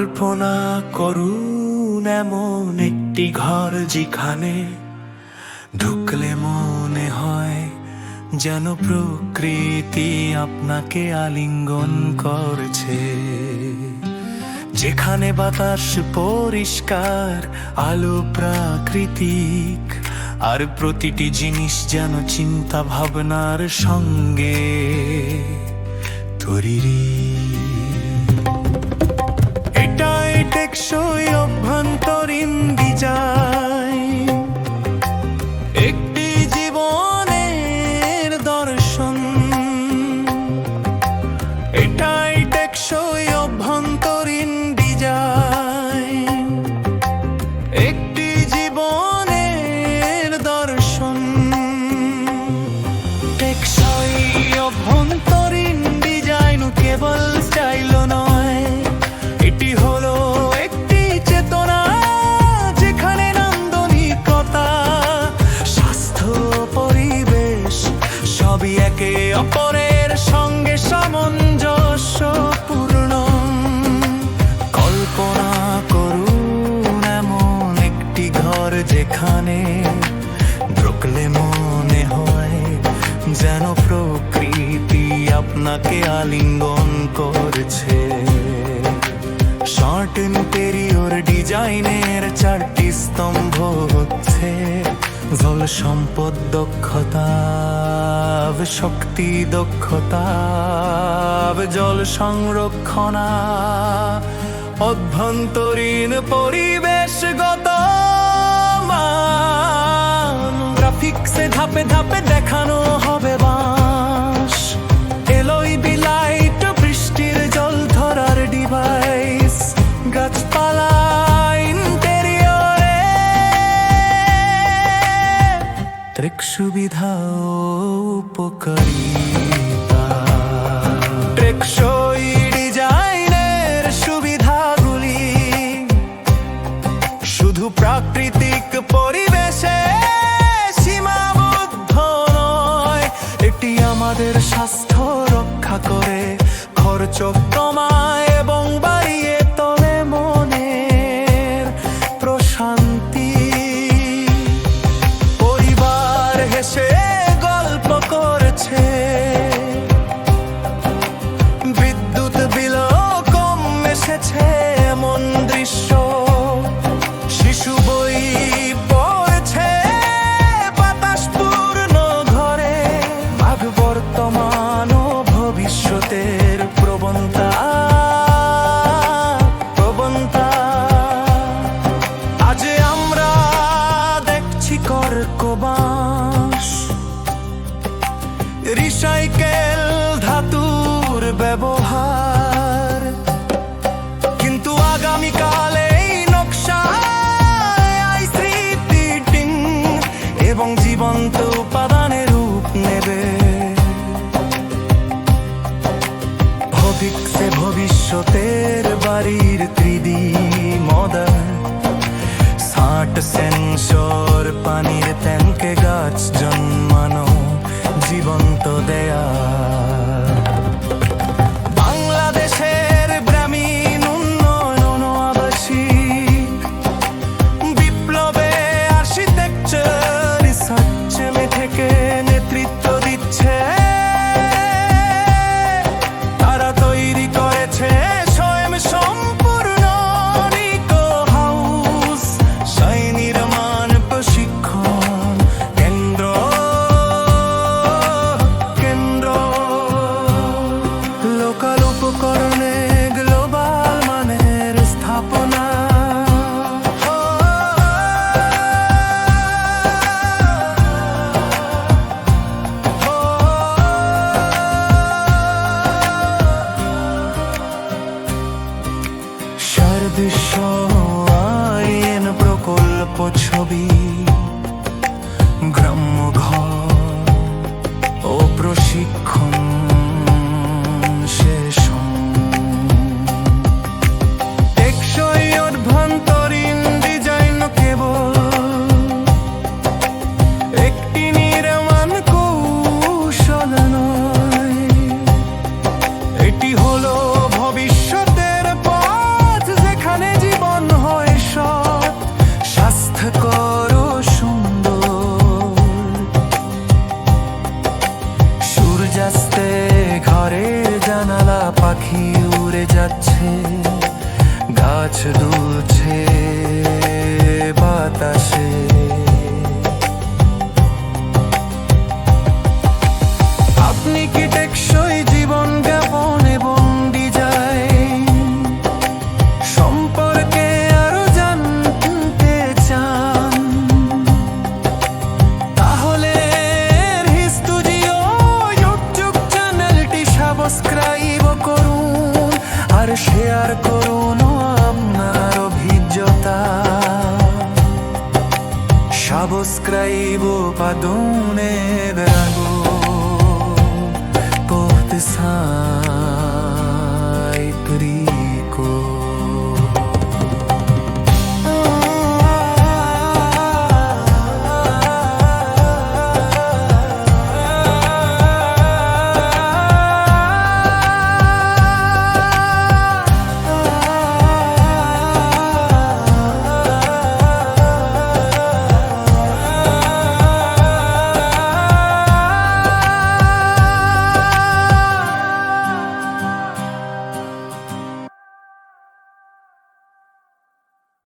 কল্পনা করুন এমন একটি ঘর যেখানে ঢুকলে মনে হয় যেন প্রকৃতি আপনাকে আলিঙ্গন করছে। যেখানে বাতাস পরিষ্কার, আলো প্রাকৃতিক, আর প্রতিটি জিনিস যেন চিন্তা ভাবনার সঙ্গে তরিরি টেকসই অভ্যন্তরীণ ডিজাইন একটি জীবনের দর্শন। এটাই টেকসই অভ্যন্তরীণ ডিজাইন একটি জীবনের দর্শন। টেকসই অভ্যন্তরীণ ডিজাইন কেবল অপরের সঙ্গে সামঞ্জস্যপূর্ণ কল্পনা করুন এমন একটি ঘর যেখানে ঢুকলে মনে হয় যেন প্রকৃতি আপনাকে আলিঙ্গন করছে। শর্ট ইন্টেরিয়র ডিজাইনের চারটি স্তম্ভ হচ্ছে। জল সম্পদ দক্ষতা শক্তি দক্ষতা জল সংরক্ষণা অভ্যন্তরীণ পরিবেশগত গ্রাফিক্সে ধাপে ধাপে দেখানো হবে সুবিধা উপকারিতা। টেকসই ডিজাইনের সুবিধাগুলি শুধু প্রাকৃতিক পরিবেশে সীমাবদ্ধ নয়, এটি আমাদের স্বাস্থ্য রক্ষা করে। খরচ কমায় কর্কবাস রিসাইকেল ধাতুর ব্যবহার। কিন্তু আগামীকালে এবং জীবন্ত উপাদানের রূপ নেবে। ভবিষ্যে ভবিষ্যতের বাড়ির ত্রিদি দুলছে বাতাসে। আপনি কি টেকসই জীবন যাপনে বন্দি যায়? সম্পর্কে আরও জানতে চান? তাহলে হিস্তুজিও ইউটিউব চ্যানেলটি সাবস্ক্রাইব করুন। আর শেয়ার করুন। সাবস্ক্রাইব